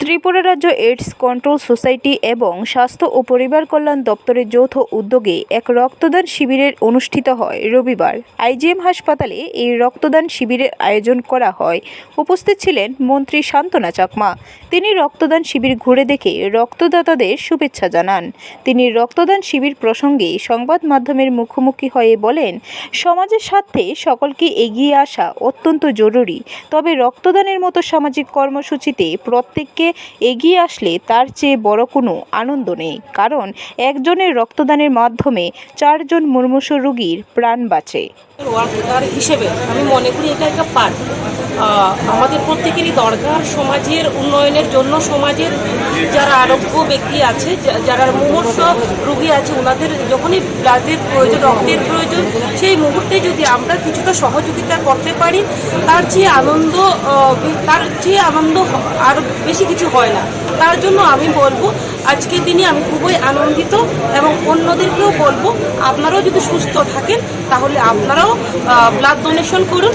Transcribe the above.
ত্রিপুরা রাজ্য AIDS control society এবং স্বাস্থ্য ও পরিবার কল্যাণ দপ্তরের যৌথ উদ্যোগে এক রক্তদান শিবিরের অনুষ্ঠিত হয় রবিবার। আইজিএম হাসপাতালে এই রক্তদান শিবিরের আয়োজন করা হয়। উপস্থিত ছিলেন মন্ত্রী শান্তনা চাকমা। তিনি রক্তদান শিবির ঘুরে দেখে রক্তদাতাদের শুভেচ্ছা জানান। তিনি রক্তদান শিবির প্রসঙ্গে সংবাদ মাধ্যমের মুখোমুখি হয়ে বলেন, সমাজের স্বার্থে সকলকে এগিয়ে আসা অত্যন্ত জরুরি। তবে রক্তদানের মতো সামাজিক কর্মসূচিতে প্রত্যেককে এগিয়ে আসলে তার চেয়ে বড় কোনো আনন্দ নেই। কারণ একজনের রক্তদানের মাধ্যমে চারজন মর্মস রোগীর প্রাণ বাঁচে। হিসেবে আমি মনে করি এটা একটা পার্ট। আমাদের প্রত্যেকেরই দরকার সমাজের উন্নয়নের জন্য সমাজের যারা আরোগ্য ব্যক্তি আছে যারা মুমূর্ষ রোগী আছে ওনাদের যখনই ব্লাডের প্রয়োজন, রক্তের প্রয়োজন, সেই মুহূর্তে যদি আমরা কিছুটা সহযোগিতা করতে পারি, তার চেয়ে আনন্দ তার চেয়ে আনন্দ আর বেশি কিছু হয় না। তার জন্য আমি বলব আজকে দিনে আমি খুবই আনন্দিত এবং অন্যদেরকেও বলব, আপনারাও যদি সুস্থ থাকেন, তাহলে আপনারাও ব্লাড ডোনেশন করুন।